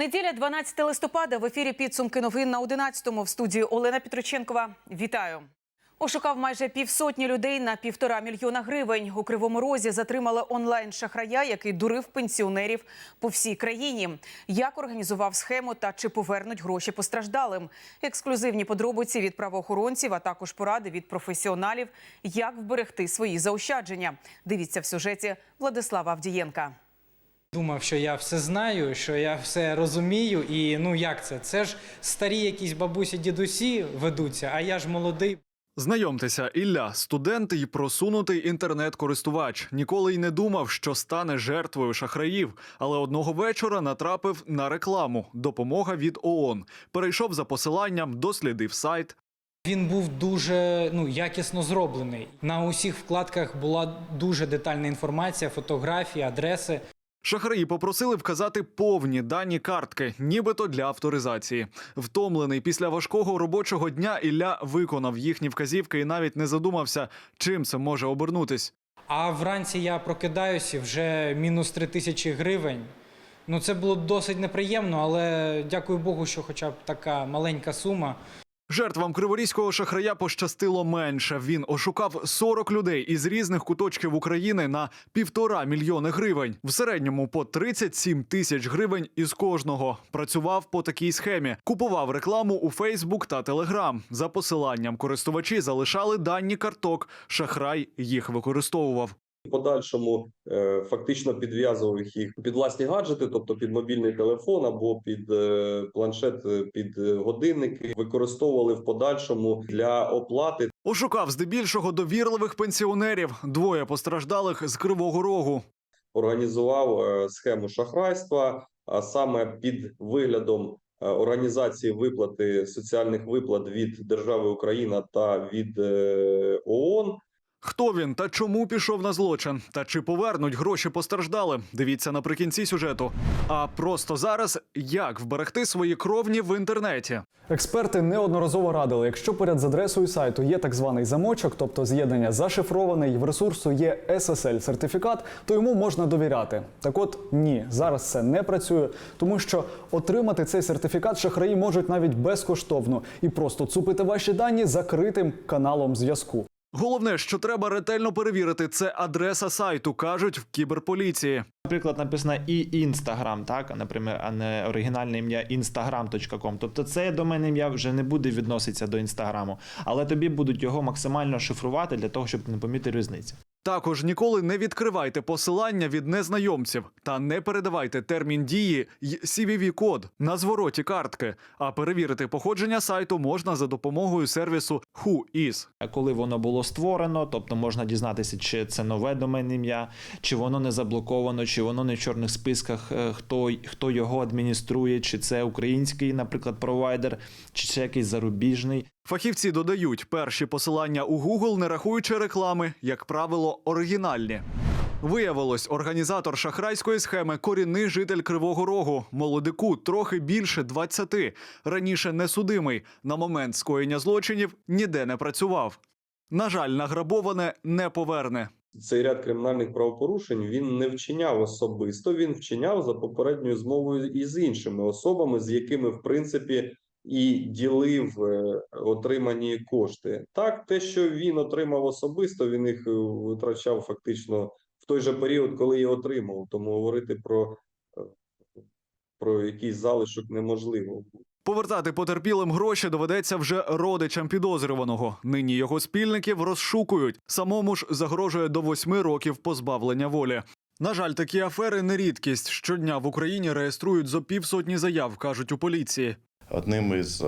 Неділя, 12 листопада. В ефірі підсумки новин на 11-му в студії Олена Петроченкова. Вітаю. Ошукав майже півсотні людей на півтора мільйона гривень. У Кривому Розі затримали онлайн-шахрая, який дурив пенсіонерів по всій країні. Як організував схему та чи повернуть гроші постраждалим? Ексклюзивні подробиці від правоохоронців, а також поради від професіоналів, як вберегти свої заощадження. Дивіться в сюжеті Владислава Авдієнка. Думав, що я все знаю, що я все розумію, і ну як це? Це ж старі якісь бабусі, дідусі ведуться, а я ж молодий. Знайомтеся, Ілля, студент і просунутий інтернет-користувач. Ніколи й не думав, що стане жертвою шахраїв, але одного вечора натрапив на рекламу Допомога від ООН. Перейшов за посиланням, дослідив сайт. Він був дуже ну якісно зроблений. На усіх вкладках була дуже детальна інформація, фотографії, адреси. Шахраї попросили вказати повні дані картки, нібито для авторизації. Втомлений після важкого робочого дня Ілля виконав їхні вказівки і навіть не задумався, чим це може обернутись. А вранці я прокидаюся вже мінус три тисячі гривень. Ну це було досить неприємно, але дякую Богу, що хоча б така маленька сума. Жертвам криворізького шахрая пощастило менше. Він ошукав 40 людей із різних куточків України на півтора мільйони гривень. В середньому по 37 тисяч гривень із кожного. Працював по такій схемі. Купував рекламу у Фейсбук та Телеграм. За посиланням користувачі залишали дані карток. Шахрай їх використовував. Подальшому е, фактично підв'язував їх під власні гаджети, тобто під мобільний телефон або під е, планшет, е, під годинники, використовували в подальшому для оплати. Ошукав здебільшого довірливих пенсіонерів. Двоє постраждалих з Кривого Рогу. Організував схему шахрайства, а саме під виглядом організації виплати соціальних виплат від держави Україна та від ООН. Хто він та чому пішов на злочин? Та чи повернуть гроші постраждалим? Дивіться наприкінці сюжету. А просто зараз як вберегти свої кровні в інтернеті? Експерти неодноразово радили, якщо поряд з адресою сайту є так званий замочок, тобто з'єднання зашифроване і в ресурсу є SSL сертифікат, то йому можна довіряти. Так от ні, зараз це не працює, тому що отримати цей сертифікат шахраї можуть навіть безкоштовно і просто цупити ваші дані закритим каналом зв'язку. Головне, що треба ретельно перевірити, це адреса сайту, кажуть в кіберполіції. Наприклад, написано і Instagram, так, наприклад, а не оригінальне ім'я instagram.com. Тобто це доменне ім'я вже не буде відноситися до інстаграму, але тобі будуть його максимально шифрувати для того, щоб не помітити різниці. Також ніколи не відкривайте посилання від незнайомців та не передавайте термін дії й CVV-код на звороті картки. А перевірити походження сайту можна за допомогою сервісу WhoIs. Коли воно було створено, тобто можна дізнатися, чи це нове доменне ім'я, чи воно не заблоковано, чи воно не в чорних списках, е, хто, хто його адмініструє, чи це український, наприклад, провайдер, чи це якийсь зарубіжний. Фахівці додають, перші посилання у Google, не рахуючи реклами, як правило, оригінальні. Виявилось, організатор шахрайської схеми корінний житель Кривого Рогу, молодику трохи більше 20. Раніше несудимий. На момент скоєння злочинів ніде не працював. На жаль, награбоване не поверне. Цей ряд кримінальних правопорушень він не вчиняв особисто, він вчиняв за попередньою змовою із іншими особами, з якими в принципі і ділив е, отримані кошти. Так, те, що він отримав особисто, він їх е, витрачав фактично в той же період, коли і отримав. Тому говорити про, е, про якийсь залишок неможливо. Повертати потерпілим гроші доведеться вже родичам підозрюваного. Нині його спільників розшукують. Самому ж загрожує до восьми років позбавлення волі. На жаль, такі афери не рідкість. Щодня в Україні реєструють зо півсотні заяв, кажуть у поліції. Одним із е,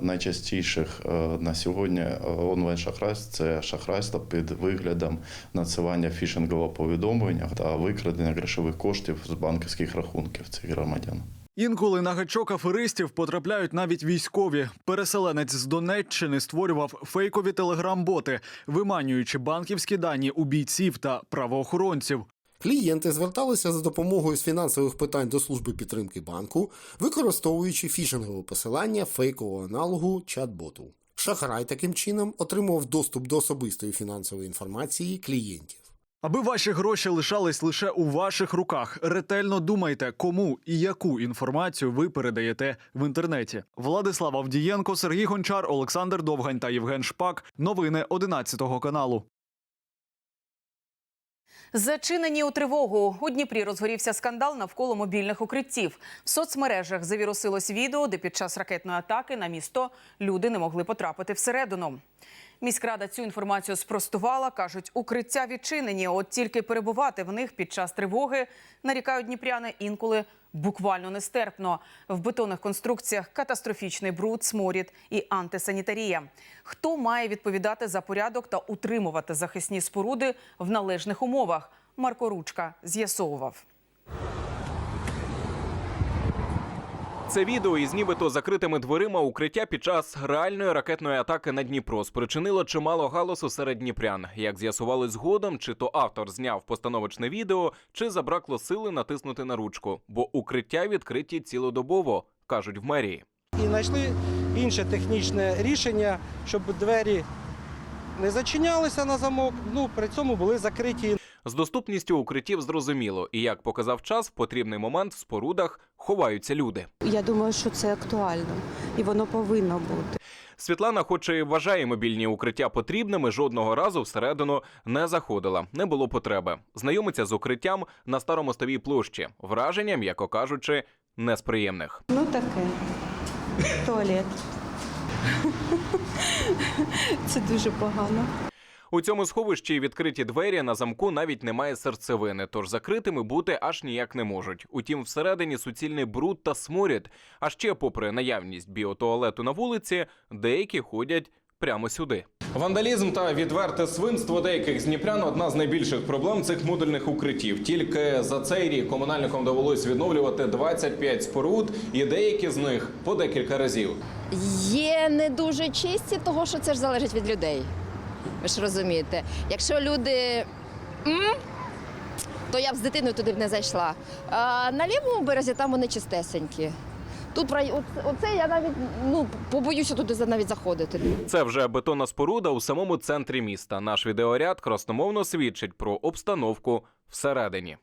найчастіших е, на сьогодні е, онлайн-шахрайств це шахрайство під виглядом надсилання фішингового повідомлення та викрадення грошових коштів з банківських рахунків цих громадян. Інколи на гачок аферистів потрапляють навіть військові. Переселенець з Донеччини створював фейкові телеграм-боти, виманюючи банківські дані у бійців та правоохоронців. Клієнти зверталися за допомогою з фінансових питань до служби підтримки банку, використовуючи фішингове посилання фейкового аналогу чат-боту. Шахрай таким чином отримував доступ до особистої фінансової інформації клієнтів. Аби ваші гроші лишались лише у ваших руках, ретельно думайте, кому і яку інформацію ви передаєте в інтернеті. Владислав Авдієнко, Сергій Гончар, Олександр Довгань та Євген Шпак. Новини 11 каналу. Зачинені у тривогу у Дніпрі розгорівся скандал навколо мобільних укриттів. В соцмережах завірусилось відео, де під час ракетної атаки на місто люди не могли потрапити всередину. Міськрада цю інформацію спростувала. кажуть, укриття відчинені. От тільки перебувати в них під час тривоги нарікають дніпряни інколи буквально нестерпно. В бетонних конструкціях катастрофічний бруд, сморід і антисанітарія. Хто має відповідати за порядок та утримувати захисні споруди в належних умовах? Марко Ручка з'ясовував. Це відео із нібито закритими дверима укриття під час реальної ракетної атаки на Дніпро спричинило чимало галасу серед дніпрян. Як з'ясували згодом, чи то автор зняв постановочне відео, чи забракло сили натиснути на ручку, бо укриття відкриті цілодобово, кажуть в мерії. і знайшли інше технічне рішення, щоб двері не зачинялися на замок, ну при цьому були закриті. З доступністю укриттів зрозуміло, і як показав час, в потрібний момент в спорудах ховаються люди. Я думаю, що це актуально і воно повинно бути. Світлана, хоч і вважає мобільні укриття потрібними, жодного разу всередину не заходила. Не було потреби. Знайомиться з укриттям на старомостовій площі. Враження, м'яко кажучи, не з приємних. Ну таке. Туалет. Це дуже погано. У цьому сховищі відкриті двері на замку навіть немає серцевини, тож закритими бути аж ніяк не можуть. Утім, всередині суцільний бруд та сморід. А ще, попри наявність біотуалету на вулиці, деякі ходять прямо сюди. Вандалізм та відверте свинство деяких з дніпрян одна з найбільших проблем цих модульних укриттів. Тільки за цей рік комунальникам довелось відновлювати 25 споруд, і деякі з них по декілька разів. Є не дуже чисті, того що це ж залежить від людей. Ви ж розумієте. Якщо люди. то я б з дитиною туди б не зайшла. А на лівому березі там вони чистесенькі. Тут оце я навіть ну, побоюся туди навіть заходити. Це вже бетонна споруда у самому центрі міста. Наш відеоряд красномовно свідчить про обстановку всередині.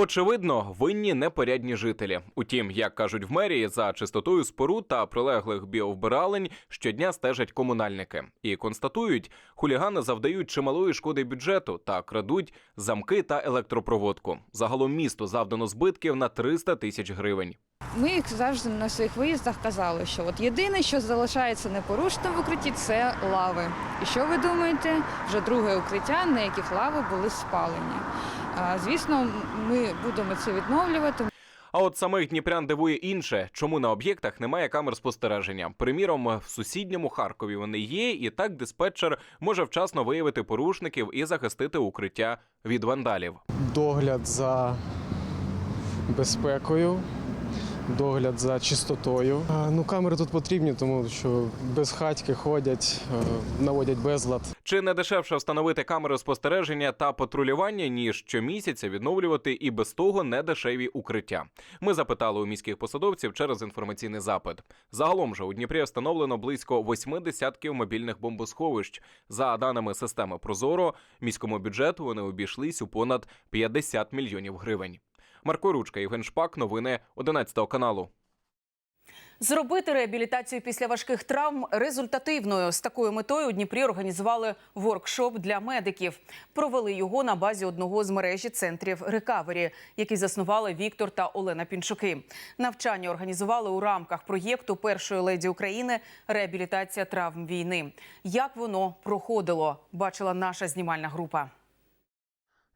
Очевидно, винні непорядні жителі. Утім, як кажуть в мерії, за чистотою споруд та прилеглих біовбиралень щодня стежать комунальники і констатують, хулігани завдають чималої шкоди бюджету та крадуть замки та електропроводку. Загалом місту завдано збитків на 300 тисяч гривень. Ми їх завжди на своїх виїздах казали, що от єдине, що залишається непорушним в укритті, це лави. І що ви думаєте? Вже друге укриття, на яких лави були спалені. А, Звісно, ми будемо це відновлювати. А от самих дніпрян дивує інше, чому на об'єктах немає камер спостереження. Приміром, в сусідньому Харкові вони є, і так диспетчер може вчасно виявити порушників і захистити укриття від вандалів. Догляд за безпекою, догляд за чистотою. Ну, камери тут потрібні, тому що без хатьки ходять, наводять безлад. Чи не дешевше встановити камери спостереження та патрулювання, ніж щомісяця відновлювати і без того недешеві укриття? Ми запитали у міських посадовців через інформаційний запит. Загалом же у Дніпрі встановлено близько восьми десятків мобільних бомбосховищ. За даними системи Прозоро, міському бюджету вони обійшлись у понад 50 мільйонів гривень. Марко Ручка, Євген Шпак, новини 11 каналу. Зробити реабілітацію після важких травм результативною з такою метою у Дніпрі організували воркшоп для медиків. Провели його на базі одного з мережі центрів рекавері, який заснували Віктор та Олена Пінчуки. Навчання організували у рамках проєкту першої леді України реабілітація травм війни. Як воно проходило, бачила наша знімальна група.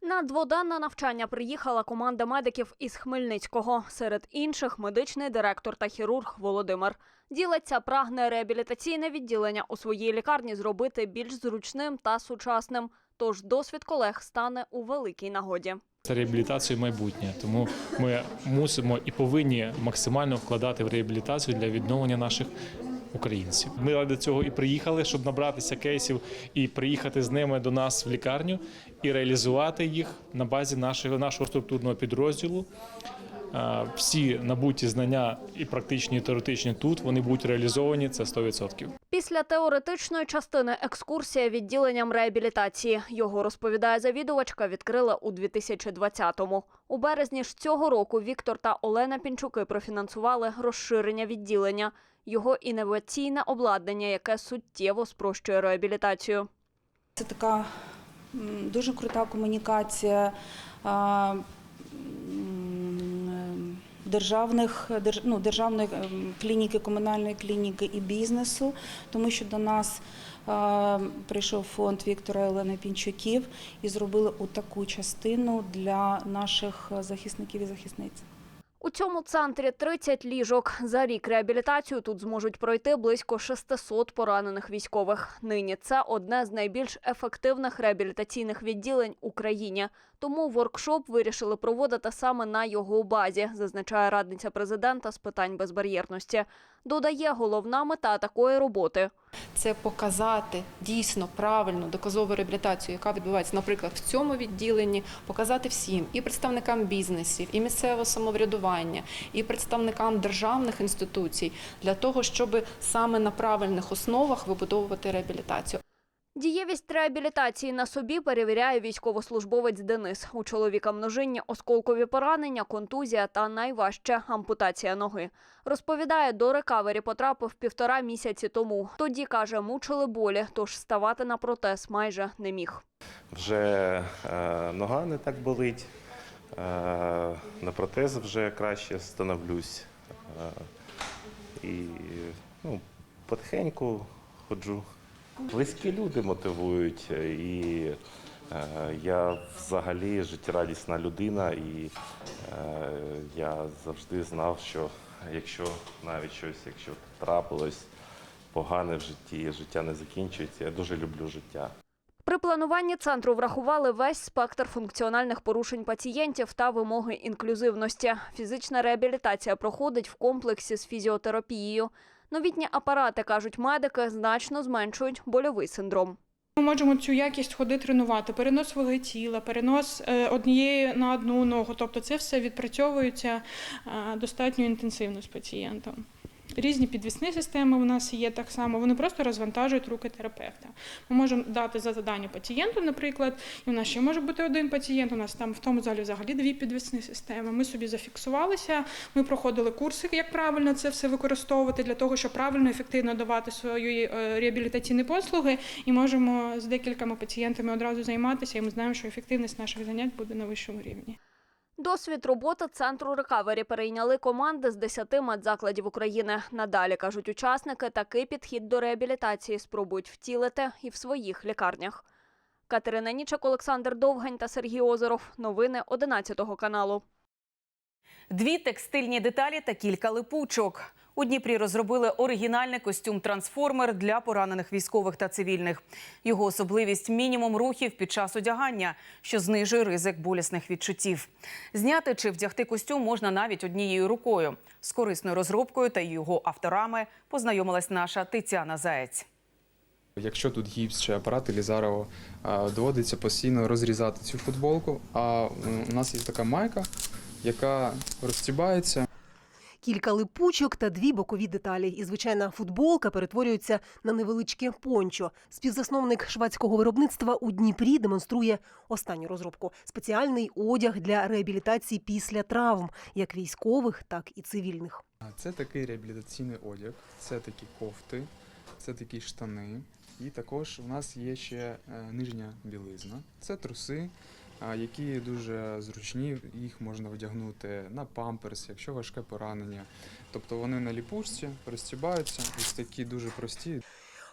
На дводенне навчання приїхала команда медиків із Хмельницького. Серед інших медичний директор та хірург Володимир. Ділиться, прагне реабілітаційне відділення у своїй лікарні зробити більш зручним та сучасним. Тож досвід колег стане у великій нагоді. Це реабілітацію майбутнє, тому ми мусимо і повинні максимально вкладати в реабілітацію для відновлення наших українців. Ми ради цього і приїхали, щоб набратися кейсів і приїхати з ними до нас в лікарню і реалізувати їх на базі нашого нашого структурного підрозділу. Е, Всі набуті знання і практичні, і теоретичні тут вони будуть реалізовані. Це 100%. Після Після теоретичної частини екскурсія відділенням реабілітації. Його розповідає завідувачка, відкрила у 2020-му. У березні ж цього року Віктор та Олена Пінчуки профінансували розширення відділення. Його інноваційне обладнання, яке суттєво спрощує реабілітацію. Це така дуже крута комунікація державних, держ- ну, державної ем, клініки, комунальної клініки і бізнесу, тому що до нас а, прийшов фонд Віктора і Олени Пінчуків і зробили таку частину для наших захисників і захисниць. У цьому центрі 30 ліжок. За рік реабілітацію тут зможуть пройти близько 600 поранених військових. Нині це одне з найбільш ефективних реабілітаційних відділень в Україні. Тому воркшоп вирішили проводити саме на його базі, зазначає радниця президента з питань безбар'єрності. Додає, головна мета такої роботи це показати дійсно правильну доказову реабілітацію, яка відбувається, наприклад, в цьому відділенні, показати всім і представникам бізнесів, і місцевого самоврядування, і представникам державних інституцій для того, щоб саме на правильних основах вибудовувати реабілітацію. Дієвість реабілітації на собі перевіряє військовослужбовець Денис. У чоловіка множинні осколкові поранення, контузія та найважче ампутація ноги. Розповідає, до рекавері потрапив півтора місяці тому. Тоді каже, мучили болі, тож ставати на протез майже не міг. Вже е, нога не так болить, е, на протез вже краще становлюсь. Е, і ну, потихеньку ходжу. Близькі люди мотивують, е, і е, я взагалі життєрадісна людина, і е, я завжди знав, що якщо навіть щось, якщо трапилось погане в житті, життя не закінчується, я дуже люблю життя. При плануванні центру врахували весь спектр функціональних порушень пацієнтів та вимоги інклюзивності. Фізична реабілітація проходить в комплексі з фізіотерапією. Новітні апарати, кажуть медики, значно зменшують больовий синдром. Ми можемо цю якість ходи тренувати, перенос ваги тіла, перенос е, однієї на одну ногу. Тобто це все відпрацьовується е, достатньо інтенсивно з пацієнтом. Різні підвісні системи у нас є так само, вони просто розвантажують руки терапевта. Ми можемо дати за завдання пацієнту, наприклад, і у нас ще може бути один пацієнт, у нас там в тому залі взагалі дві підвісні системи. Ми собі зафіксувалися, ми проходили курси, як правильно це все використовувати для того, щоб правильно ефективно давати свої е, реабілітаційні послуги, і можемо з декількома пацієнтами одразу займатися, і ми знаємо, що ефективність наших занять буде на вищому рівні. Досвід роботи центру рекавері перейняли команди з 10 медзакладів України. Надалі кажуть учасники, такий підхід до реабілітації спробують втілити і в своїх лікарнях. Катерина Нічак, Олександр Довгань та Сергій Озеров. Новини 11 каналу. Дві текстильні деталі та кілька липучок. У Дніпрі розробили оригінальний костюм трансформер для поранених військових та цивільних. Його особливість мінімум рухів під час одягання, що знижує ризик болісних відчуттів. Зняти чи вдягти костюм можна навіть однією рукою. З корисною розробкою та його авторами познайомилась наша Тетяна Заєць. Якщо тут гіпс чи апарат Елізарова, а, доводиться постійно розрізати цю футболку. А у нас є така майка, яка розстібається. Кілька липучок та дві бокові деталі. І звичайна футболка перетворюється на невеличке пончо. Співзасновник шведського виробництва у Дніпрі демонструє останню розробку спеціальний одяг для реабілітації після травм, як військових, так і цивільних. Це такий реабілітаційний одяг, це такі кофти, це такі штани. І також у нас є ще е, нижня білизна. Це труси, які дуже зручні. Їх можна вдягнути на памперс, якщо важке поранення. Тобто вони на ліпушці розстібаються, ось такі дуже прості.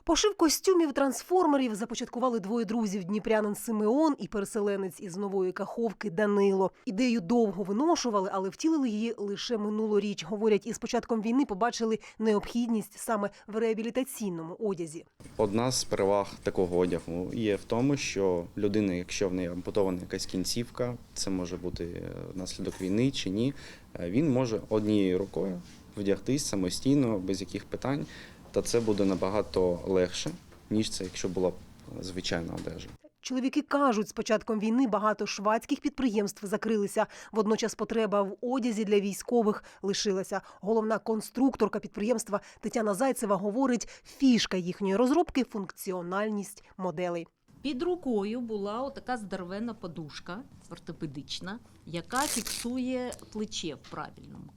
Пошив костюмів трансформерів започаткували двоє друзів дніпрянин Симеон і переселенець із нової каховки Данило. Ідею довго виношували, але втілили її лише минулоріч. Говорять, із початком війни побачили необхідність саме в реабілітаційному одязі. Одна з переваг такого одягу є в тому, що людина, якщо в неї ампутована якась кінцівка, це може бути е, внаслідок війни чи ні, е, він може однією рукою вдягтись самостійно, без яких питань, та це буде набагато легше, ніж це, якщо була б звичайна одежа. Чоловіки кажуть, з початком війни багато швадських підприємств закрилися. Водночас потреба в одязі для військових лишилася. Головна конструкторка підприємства Тетяна Зайцева говорить, фішка їхньої розробки функціональність моделей. Під рукою була отака здоровенна подушка ортопедична, яка фіксує плече в правильному.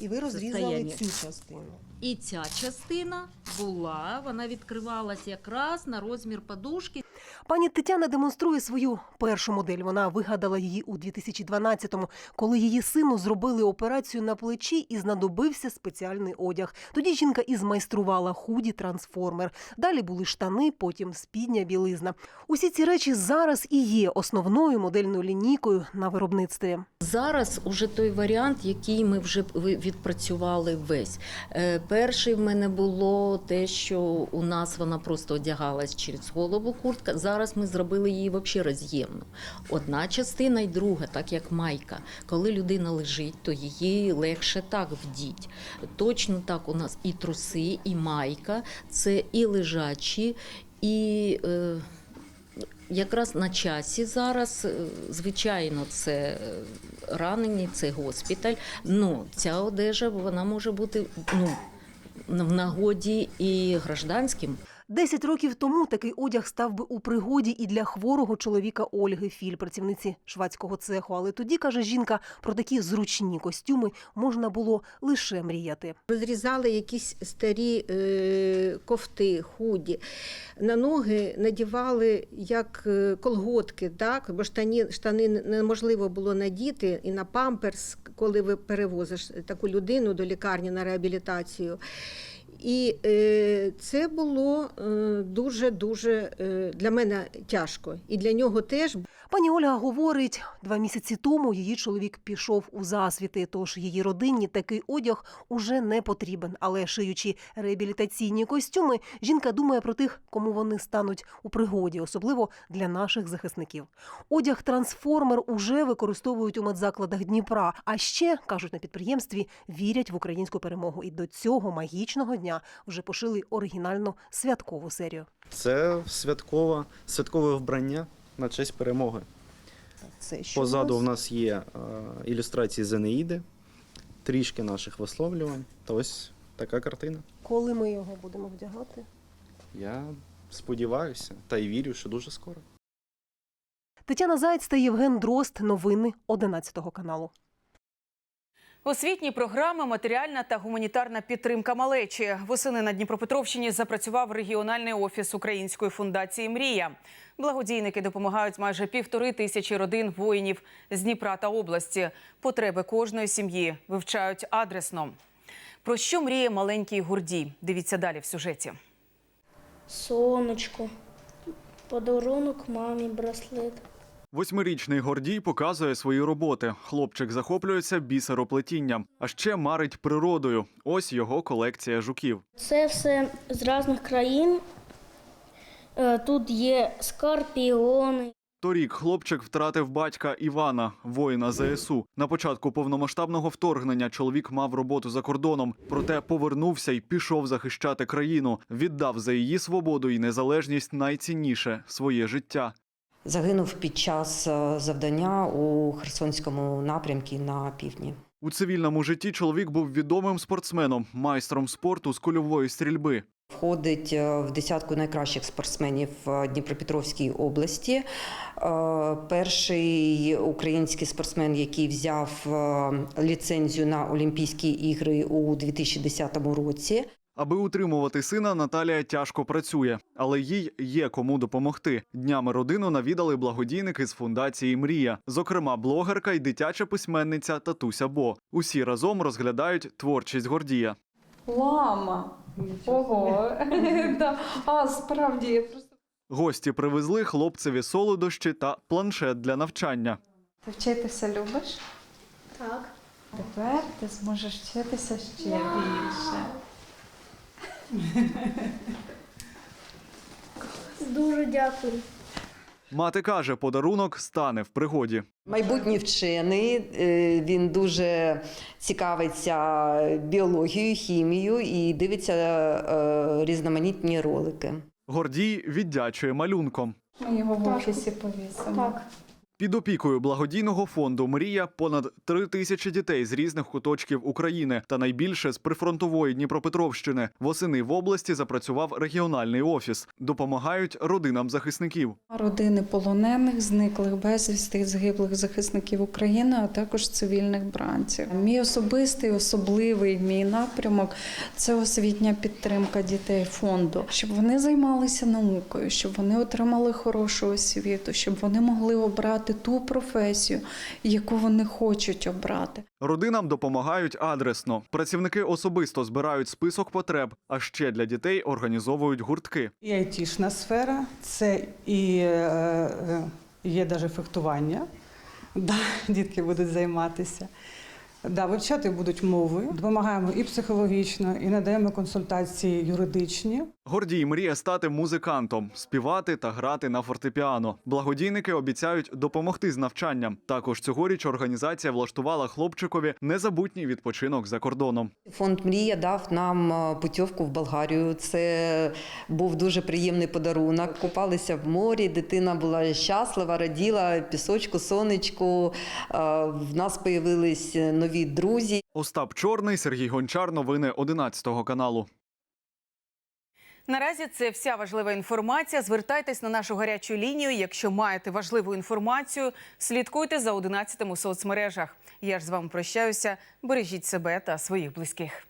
І ви розрізали состояние. цю частину. І ця частина була, вона відкривалася якраз на розмір подушки. Пані Тетяна демонструє свою першу модель. Вона вигадала її у 2012-му, коли її сину зробили операцію на плечі і знадобився спеціальний одяг. Тоді жінка і змайструвала худі трансформер. Далі були штани, потім спідня білизна. Усі ці речі зараз і є основною модельною лінійкою на виробництві. Зараз уже той варіант, який ми вже відпрацювали весь. Е, Перший в мене було те, що у нас вона просто одягалась через голову куртка. Зараз ми зробили її взагалі роз'ємну. Одна частина і друга, так як майка. Коли людина лежить, то її легше так вдіть. Точно так у нас і труси, і майка це і лежачі, і. Е, Якраз на часі зараз, е, звичайно, це е, ранені, це госпіталь. Ну, ця одежа вона може бути ну, в нагоді і гражданським. Десять років тому такий одяг став би у пригоді і для хворого чоловіка Ольги Філь, працівниці швадського цеху. Але тоді каже жінка, про такі зручні костюми можна було лише мріяти. Розрізали якісь старі е, кофти, худі. На ноги надівали як е, колготки, так? бо штані, штани неможливо було надіти, і на памперс, коли ви перевозиш таку людину до лікарні на реабілітацію. І е, це було дуже дуже е, для мене тяжко. І для нього теж. Пані Ольга говорить, два місяці тому її чоловік пішов у засвіти, тож її родині такий одяг уже не потрібен. Але шиючи реабілітаційні костюми, жінка думає про тих, кому вони стануть у пригоді, особливо для наших захисників. Одяг трансформер уже використовують у медзакладах Дніпра. А ще кажуть на підприємстві, вірять в українську перемогу. І до цього магічного дня вже пошили оригінальну святкову серію. Це святкова, святкове вбрання на честь перемоги. Це що Позаду у нас? є е, ілюстрації з Енеїди, трішки наших висловлювань. Та ось така картина. Коли ми його будемо вдягати? Я сподіваюся та й вірю, що дуже скоро. Тетяна Заєць та Євген Дрозд. Новини 11 каналу. Освітні програми, матеріальна та гуманітарна підтримка малечі. Восени на Дніпропетровщині запрацював регіональний офіс Української фундації Мрія. Благодійники допомагають майже півтори тисячі родин воїнів з Дніпра та області. Потреби кожної сім'ї вивчають адресно. Про що мріє маленький Гурдій? Дивіться далі в сюжеті. Сонечко, подарунок мамі браслет. Восьмирічний Гордій показує свої роботи. Хлопчик захоплюється бісероплетінням, а ще марить природою. Ось його колекція жуків. Це все з різних країн. Е, Тут є скорпіони. Торік хлопчик втратив батька Івана, воїна ЗСУ. На початку повномасштабного вторгнення чоловік мав роботу за кордоном, проте повернувся і пішов захищати країну. Віддав за її свободу і незалежність найцінніше своє життя. Загинув під час е, завдання у Херсонському напрямку на півдні. У цивільному житті чоловік був відомим спортсменом, майстром спорту з кульової стрільби. Входить е, в десятку найкращих спортсменів е, Дніпропетровській області. Перший український спортсмен, який взяв ліцензію на Олімпійські ігри у 2010 році. Аби утримувати сина, Наталія тяжко працює, але їй є кому допомогти. Днями родину навідали благодійники з фундації Мрія, зокрема, блогерка і дитяча письменниця Татуся Бо. Усі разом розглядають творчість Гордія. Лама. Ого. А, справді, просто. Гості привезли хлопцеві солодощі та планшет для навчання. Ти вчитися любиш? Так. Тепер ти зможеш вчитися ще більше. Дуже дякую. Мати каже, подарунок стане в пригоді. Майбутній вчений, е, він дуже цікавиться біологією, хімією і дивиться е, різноманітні ролики. Гордій віддячує малюнком. Ми його в офісі повісимо. Так. Під опікою благодійного фонду Мрія понад три тисячі дітей з різних куточків України та найбільше з прифронтової Дніпропетровщини. Восени в області запрацював регіональний офіс. Допомагають родинам захисників. Родини полонених, зниклих безвісти, загиблих захисників України, а також цивільних бранців. Мій особистий, особливий мій напрямок це освітня підтримка дітей фонду, щоб вони займалися наукою, щоб вони отримали хорошу освіту, щоб вони могли обрати ту професію, яку вони хочуть обрати. Родинам допомагають адресно. Працівники особисто збирають список потреб, а ще для дітей організовують гуртки. І айтішна сфера, це і е, е, є навіть фехтування. Да, дітки будуть займатися. Да, вивчати будуть мови, допомагаємо і психологічно, і надаємо консультації юридичні. Гордій мріє стати музикантом, співати та грати на фортепіано. Благодійники обіцяють допомогти з навчанням. Також цьогоріч організація влаштувала хлопчикові незабутній відпочинок за кордоном. Фонд Мрія дав нам е, путівку в Болгарію. Це був дуже приємний подарунок. Купалися в морі, дитина була щаслива, раділа пісочку, сонечку. Е, В нас появились нові друзі. Остап Чорний, Сергій Гончар. Новини 11 каналу. Наразі це вся важлива інформація. Звертайтесь на нашу гарячу лінію. Якщо маєте важливу інформацію, слідкуйте за 11 у соцмережах. Я ж з вами прощаюся. Бережіть себе та своїх близьких.